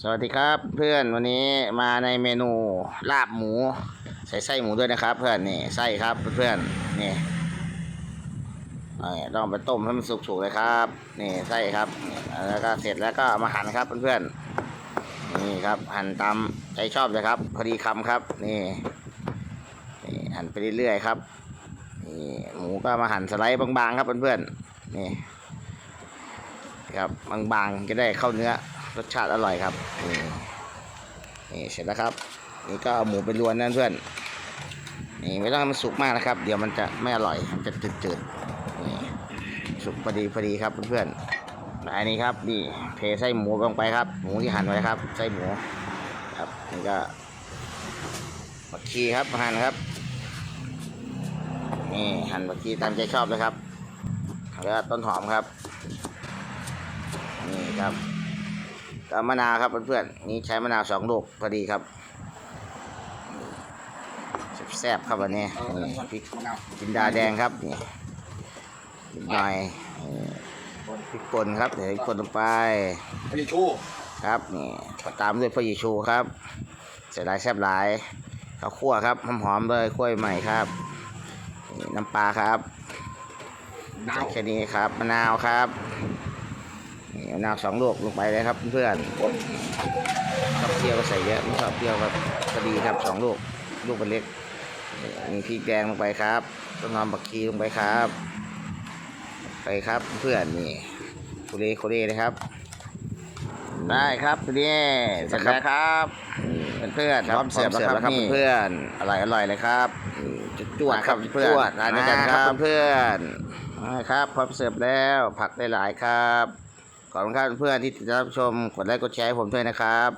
สวัสดีครับเพื่อนวันนี้มาในเมนูลาบหมู ใส่ไส้หมูด้วยนะครับ เพื่อนนี่ไส้ครับเพื่อนนี่ต้องไปต้มให้มันสุกๆเลยครับนี่ไส้ครับแล้วก็เสร็จแล้วก็มาหั่นครับเพื่อนๆนี่ครับหั่นตามใจชอบเลยครับพอดีคำครับนี่นี่หั่นไปเรื่อยๆครับนี่หมูก็มาหั่นสไลด์บางๆครับเพื่อนๆนี่ครับบางๆจะได้เข้าเนื้อ รสชาติอร่อยครับนี่เสร็จแล้วครับ นี่ก็เอาหมูไปรวนนั่นเพื่อนนี่ไม่ต้องให้มันสุกมากนะครับ เดี๋ยวมันจะไม่อร่อยมันจะจืดๆนี่สุกพอดีพอดีครับเพื่อนๆอันนี้ครับนี่เทไส้หมูลงไปครับ หมูที่หั่นไว้ครับ ไส้หมูครับนี่ก็ผักชีครับหั่นครับนี่หั่นผักชีตามใจชอบเลยครับแล้วต้นหอมครับนี่ครับ มะนาวครับเพื่อนๆนี่ใช้มะนาวสองลูกพอดีครับแซ่บๆครับวันนี้นี่พริกจินดาแดงครับนี่นิดหน่อยนี่พริกป่นครับเดี๋ยวพริกป่นลงไปพี่ชูครับนี่ตามด้วยพระเยซูครับเสร็จหลายแซ่บหลายข้าวคั่วครับหอมๆเลยคั่วใหม่ครับนี่น้ำปลาครับนาวแค่นี้ครับมะนาวครับ นี่มะนาวสองลูกลงไปเลยครับเพื่อนชอบเปรี้ยวก็ใส่เยอะไม่ชอบเปรี้ยวก็พอดีครับสองลูกลูกเป็นเล็กนี่มีพริกแดงลงไปครับต้นหอมบักชีลงไปครับ ไปครับเพื่อนนี่โคเรโคเรเลยครับได้ครับทีนี้เสร็จแล้วครับเพื่อนๆพร้อมเสิร์ฟแล้วครับเพื่อนๆอร่อยอร่อยเลยครับจุดจวดครับเพื่อนทานด้วยกันครับเพื่อนๆครับพร้อมเสิร์ฟแล้วผักได้หลายครับ ขอบคุณครับเพื่อนๆที่ติดตามชมกดไลค์กดแชร์ให้ผมด้วยนะครับ